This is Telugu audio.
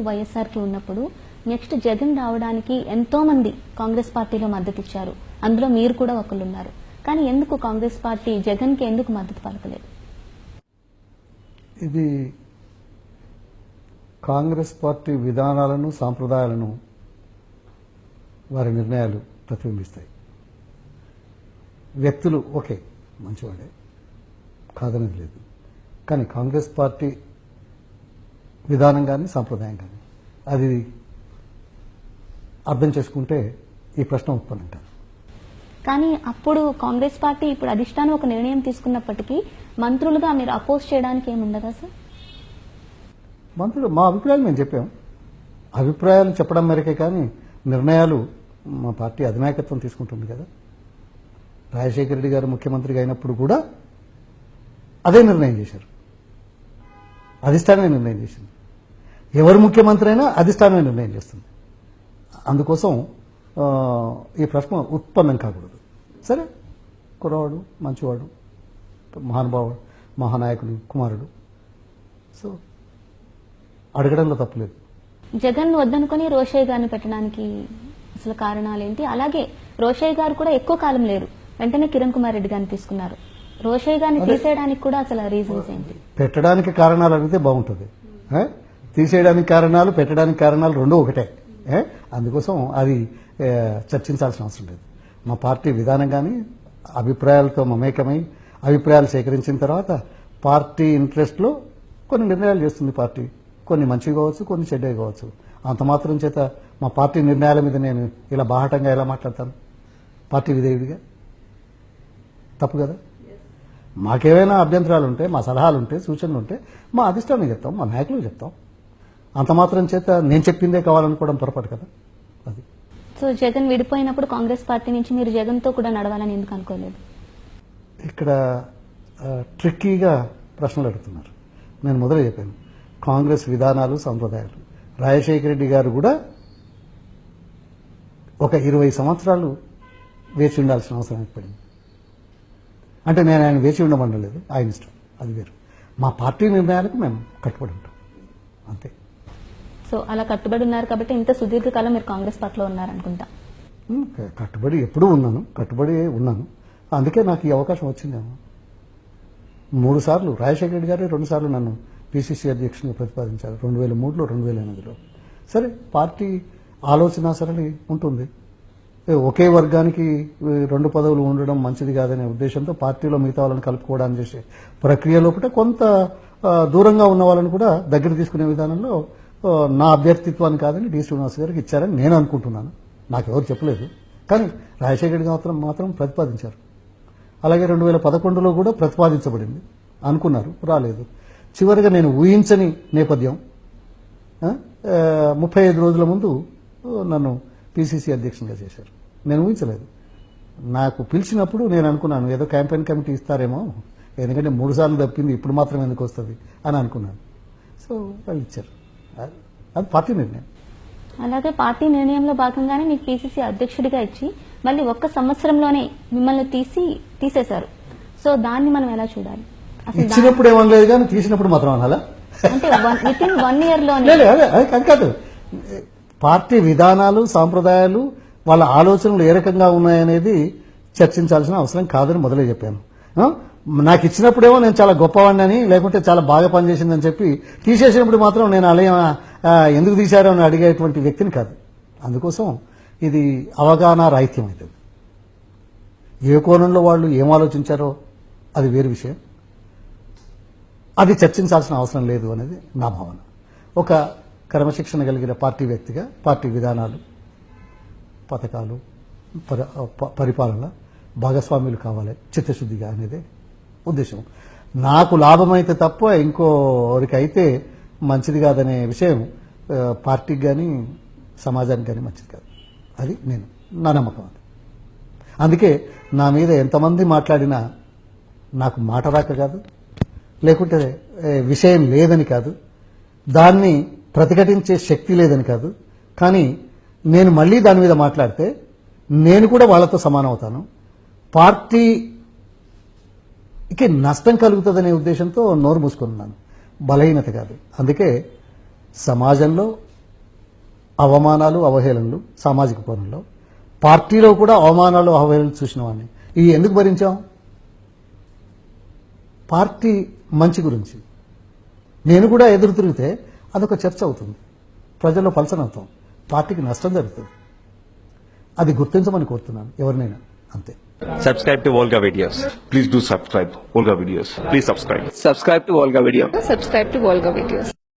వైఎస్ఆర్కి ఉన్నప్పుడు నెక్స్ట్ జగన్ రావడానికి ఎంతో మంది కాంగ్రెస్ పార్టీలో మద్దతు ఇచ్చారు. అందులో మీరు కూడా ఒకళ్ళు ఉన్నారు కానీ ఎందుకు కాంగ్రెస్ పార్టీ జగన్కి ఎందుకు మద్దతు పలకలేదు? ఇది కాంగ్రెస్ పార్టీ విధానాలను సాంప్రదాయాలను వారి నిర్ణయాలు ప్రతిబింబిస్తాయి. వ్యక్తులు ఓకే మంచివాడే కాదనేది లేదు. కానీ కాంగ్రెస్ పార్టీ విధానం కానీ సాంప్రదాయం కానీ. అది అర్థం చేసుకుంటే ఈ ప్రశ్న ఉత్పన్నం కాదు కానీ అప్పుడు కాంగ్రెస్ పార్టీ ఇప్పుడు అధిష్టానం ఒక నిర్ణయం తీసుకున్నప్పటికీ మంత్రులుగా మీరు అపోజ్ చేయడానికి ఏముండదా సార్? మంత్రులు మా అభిప్రాయాలు మేము చెప్పాం. అభిప్రాయాలు చెప్పడం మేరకే కానీ నిర్ణయాలు మా పార్టీ అధినాయకత్వం తీసుకుంటుంది కదా. రాజశేఖర రెడ్డి గారు ముఖ్యమంత్రిగా అయినప్పుడు కూడా అదే నిర్ణయం చేశారు. అధిష్టానమే నిర్ణయం చేసింది. ఎవరు ముఖ్యమంత్రి అయినా అధిష్టానమే నిర్ణయం చేస్తుంది. అందుకోసం ఈ ప్రశ్న ఉత్పన్నం కాకూడదు. సరే? కుర్రవాడు మంచివాడు మహానుభావుడు మహానాయకుడు కుమారుడు. సో అడగడంలో తప్పులేదు జగన్ వద్దనుకొని రోషయ్య గారిని పెట్టడానికి అసలు కారణాలు ఏంటి అలాగే రోషయ్య గారు కూడా ఎక్కువ కాలం లేరు. వెంటనే కిరణ్ కుమార్ రెడ్డి గారిని తీసుకున్నారు. రోషయ్య గారిని. తీసేయడానికి కూడా అసలు రీజన్స్ ఏంటి? పెట్టడానికి కారణాలు అడిగితే బాగుంటుంది? తీసేయడానికి కారణాలు పెట్టడానికి కారణాలు రెండు ఒకటే. అందుకోసం అది చర్చించాల్సిన అవసరం లేదు. మా పార్టీ విధానం కానీ అభిప్రాయాలతో మమేకమై అభిప్రాయాలు సేకరించిన తర్వాత పార్టీ ఇంట్రెస్ట్లో కొన్ని నిర్ణయాలు చేస్తుంది పార్టీ. కొన్ని మంచివి కావచ్చు కొన్ని చెడ్డవి కావచ్చు. అంత మాత్రం చేత మా పార్టీ నిర్ణయాల మీద నేను ఇలా బాహటంగా ఎలా మాట్లాడతాను? పార్టీ విధేయుడిగా? తప్పు కదా? మాకేమైనా అభ్యంతరాలు ఉంటే మా సలహాలు ఉంటే సూచనలు ఉంటే మా అధిష్టానం చెప్తాం మా నాయకులు చెప్తాం. అంత మాత్రం చేత నేను చెప్పిందే కావాలనుకోవడం పొరపాటు కదా? అది. సో జగన్ విడిపోయినప్పుడు కాంగ్రెస్ పార్టీ నుంచి మీరు జగన్తో కూడా నడవాలని ఎందుకు అనుకోలేదు? ఇక్కడ ట్రిక్కీగా ప్రశ్నలు అడుగుతున్నారు. నేను మొదలు చెప్పాను. కాంగ్రెస్ విధానాలు సంప్రదాయాలు. రాజశేఖర రెడ్డి గారు కూడా ఒక ఇరవై సంవత్సరాలు వేచి ఉండాల్సిన అవసరం ఏర్పడింది. అంటే నేను ఆయన వేచి ఉండమనలేదు ఆయన ఇష్టం. అది వేరు. మా పార్టీ నిర్ణయాలకు మేము కట్టుబడి ఉంటాం. అంతే. సో అలా కట్టుబడి ఉన్నారు కాబట్టి ఇంత సుదీర్ఘకాలం మీరు కాంగ్రెస్ పార్టీలో ఉన్నారనుకుంటా. కట్టుబడి ఎప్పుడూ ఉన్నాను. కట్టుబడి ఉన్నాను. అందుకే నాకు ఈ అవకాశం వచ్చిందేమో మూడు సార్లు రాజశేఖర రెడ్డి గారే రెండు సార్లు నన్ను పిసిసి అధ్యక్షునిగా ప్రతిపాదించారు. రెండు వేల మూడులో రెండు వేల ఎనిమిదిలో. సరే పార్టీ ఆలోచన సరళి ఉంటుంది. ఒకే వర్గానికి రెండు పదవులు ఉండడం మంచిది కాదనే ఉద్దేశంతో పార్టీలో మిగతా వాళ్ళని కలుపుకోవడానికి చేసే ప్రక్రియ లోపల కొంత దూరంగా ఉన్న వాళ్ళని కూడా దగ్గర తీసుకునే విధానంలో నా అభ్యర్థిత్వాన్ని కాదని డి. శ్రీనివాస్ గారికి ఇచ్చారని నేను అనుకుంటున్నాను. నాకు ఎవరు చెప్పలేదు. కానీ రాజశేఖర్ మాత్రం మాత్రం ప్రతిపాదించారు. అలాగే రెండు వేల పదకొండులో కూడా ప్రతిపాదించబడింది. అనుకున్నారు. రాలేదు. చివరిగా నేను ఊహించని నేపథ్యం. ముప్పై ఐదు రోజుల ముందు నన్ను పిసిసి అధ్యక్షునిగా చేశారు. నేను ఊహించలేదు. నాకు పిలిచినప్పుడు నేను అనుకున్నాను ఏదో క్యాంపెయిన్ కమిటీ ఇస్తారేమో. ఎందుకంటే మూడుసార్లు తప్పింది ఇప్పుడు మాత్రం ఎందుకు వస్తుంది? అని అనుకున్నాను. సో వాళ్ళు ఇచ్చారు. అది- పార్టీ నిర్ణయం. అలాగే పార్టీ నిర్ణయంలో భాగంగానే మీకు పిసిసి అధ్యక్షుడిగా ఇచ్చి మళ్ళీ ఒక్క సంవత్సరంలోనే మిమ్మల్ని తీసి తీసేశారు. సో దాన్ని మనం ఎలా చూడాలి? ఇచ్చినప్పుడు ఏమనలేదు కానీ తీసినప్పుడు మాత్రం అనాలా? అంటే విత్ ఇన్ వన్ ఇయర్లోనే కాదు పార్టీ విధానాలు సాంప్రదాయాలు వాళ్ళ ఆలోచనలు ఏ రకంగా ఉన్నాయనేది చర్చించాల్సిన అవసరం కాదని మొదలే చెప్పాను? నాకు ఇచ్చినప్పుడేమో నేను చాలా గొప్పవాడిని అని లేకుంటే చాలా బాగా పనిచేసిందని చెప్పి తీసేసినప్పుడు మాత్రం నేను అలా ఎందుకు తీశారో అని అడిగేటువంటి వ్యక్తిని కాదు. అందుకోసం ఇది అవగాహన రాహిత్యం అవుతుంది ఏ కోణంలో వాళ్ళు ఏం ఆలోచించారో అది వేరు విషయం. అది చర్చించాల్సిన అవసరం లేదు అనేది నా భావన. ఒక క్రమశిక్షణ కలిగిన పార్టీ వ్యక్తిగా పార్టీ విధానాలు పథకాలు పరిపాలన భాగస్వామ్యులు కావాలి చిత్తశుద్ధిగా అనేది ఉద్దేశం. నాకు లాభమైతే తప్ప ఇంకోరికి అయితే మంచిది కాదనే విషయం పార్టీకి కానీ సమాజానికి కానీ మంచిది కాదు. అది నేను నా నమ్మకం అది. అందుకే నా మీద ఎంతమంది మాట్లాడినా నాకు మాట రాక కాదు లేకుంటే విషయం లేదని కాదు దాన్ని ప్రతిఘటించే శక్తి లేదని కాదు కానీ నేను మళ్ళీ దాని మీద మాట్లాడితే నేను కూడా వాళ్ళతో సమానం అవుతాను. ఇక నష్టం కలుగుతుందనే ఉద్దేశంతో నోరు మూసుకున్నాను. బలహీనత కాదు. అందుకే సమాజంలో అవమానాలు అవహేళనలు సామాజిక పనుల్లో పార్టీలో కూడా అవమానాలు అవహేళనలు చూసిన వాడిని ఇవి ఎందుకు భరించాం? పార్టీ మంచి గురించి. నేను కూడా ఎదురు తిరిగితే అదొక చర్చ అవుతుంది. ప్రజల్లో పలసన అవుతాం పార్టీకి నష్టం జరుగుతుంది. అది గుర్తించమని కోరుతున్నాను. ఎవరినైనా. అంతే. Subscribe to Volga videos. Please do subscribe Volga Videos. Please subscribe. subscribe to Volga Video. subscribe to Volga Videos.